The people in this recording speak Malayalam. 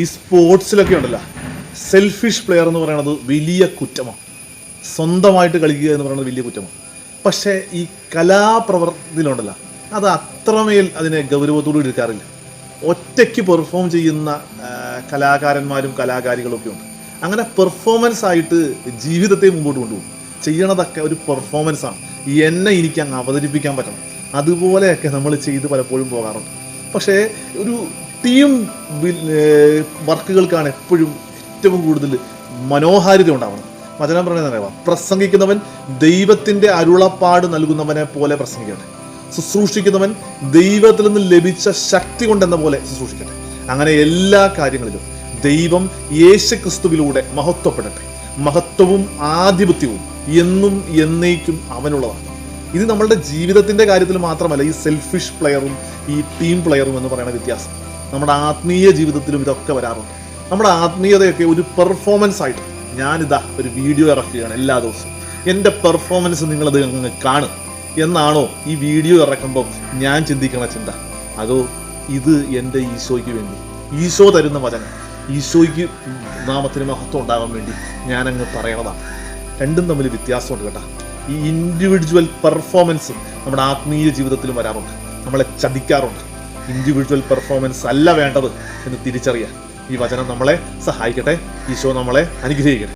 ഈ സ്പോർട്സിലൊക്കെ ഉണ്ടല്ലോ. സെൽഫിഷ് പ്ലെയർ എന്ന് പറയുന്നത് വലിയ കുറ്റമാണ്. സ്വന്തമായിട്ട് കളിക്കുക എന്ന് പറയുന്നത് വലിയ കുറ്റമാണ്. പക്ഷേ ഈ കലാപ്രവർത്തിയിലുണ്ടല്ലോ അത് അത്രമേൽ അതിനെ ഗൗരവത്തോട് എടുക്കാറില്ല. ഒറ്റയ്ക്ക് പെർഫോം ചെയ്യുന്ന കലാകാരന്മാരും കലാകാരികളും ഒക്കെ ഉണ്ട്. അങ്ങനെ പെർഫോമൻസ് ആയിട്ട് ജീവിതത്തെ മുമ്പോട്ട് കൊണ്ടുപോകും. ചെയ്യണതൊക്കെ ഒരു പെർഫോമൻസ് ആണ്. എന്നെ എനിക്ക് അങ്ങ് അവതരിപ്പിക്കാൻ പറ്റണം. അതുപോലെയൊക്കെ നമ്മൾ ചെയ്ത് പലപ്പോഴും പോകാറുണ്ട്. പക്ഷേ ഒരു ടീം വർക്കുകൾക്കാണ് എപ്പോഴും ഏറ്റവും കൂടുതൽ മനോഹാരിത ഉണ്ടാവുന്നത് വചനം പറയുന്നത് അറിയാം പ്രസംഗിക്കുന്നവൻ ദൈവത്തിന്റെ അരുളപ്പാട് നൽകുന്നവനെ പോലെ പ്രസംഗിക്കട്ടെ. ശുശ്രൂഷിക്കുന്നവൻ ദൈവത്തിൽ നിന്ന് ലഭിച്ച ശക്തി കൊണ്ടെന്ന പോലെ ശുശ്രൂഷിക്കട്ടെ. അങ്ങനെ എല്ലാ കാര്യങ്ങളിലും ദൈവം യേശു ക്രിസ്തുവിലൂടെ മഹത്വപ്പെടട്ടെ. മഹത്വവും ആധിപത്യവും എന്നും എന്നേക്കും അവനുള്ളതാണ്. ഇത് നമ്മളുടെ ജീവിതത്തിന്റെ കാര്യത്തിൽ മാത്രമല്ല ഈ സെൽഫിഷ് പ്ലെയറും ഈ ടീം പ്ലെയറും എന്ന് പറയുന്ന വ്യത്യാസം. നമ്മുടെ ആത്മീയ ജീവിതത്തിലും ഇതൊക്കെ വരാറുണ്ട്. നമ്മുടെ ആത്മീയതയൊക്കെ ഒരു പെർഫോമൻസ് ആയിട്ട് ഞാനിതാ ഒരു വീഡിയോ ഇറക്കുകയാണ് എല്ലാ ദിവസവും. എന്റെ പെർഫോമൻസ് നിങ്ങളത് അങ്ങ് കാണും. എന്നാണോ ഈ വീഡിയോ ഇറക്കുമ്പോൾ ഞാൻ ചിന്തിക്കണ ചിന്ത. അതോ ഇത് എന്റെ ഈശോയ്ക്ക് വേണ്ടി. ഈശോ തരുന്ന വചനം. ഈശോയ്ക്ക് നാമത്തിന് മഹത്വം ഉണ്ടാകാൻ വേണ്ടി ഞാനങ്ങ് പറയണതാണ് രണ്ടും തമ്മിൽ വ്യത്യാസമുണ്ട് കേട്ടോ. ഈ ഇൻഡിവിജ്വൽ പെർഫോമൻസ് നമ്മുടെ ആത്മീയ ജീവിതത്തിലും വരാറുണ്ട്. നമ്മളെ ചതിക്കാറുണ്ട്. ഇൻഡിവിജ്വൽ പെർഫോമൻസ് അല്ല വേണ്ടത് എന്ന് തിരിച്ചറിയാൻ ഈ വചനം നമ്മളെ സഹായിക്കട്ടെ. ഈശോ നമ്മളെ അനുഗ്രഹിക്കട്ടെ.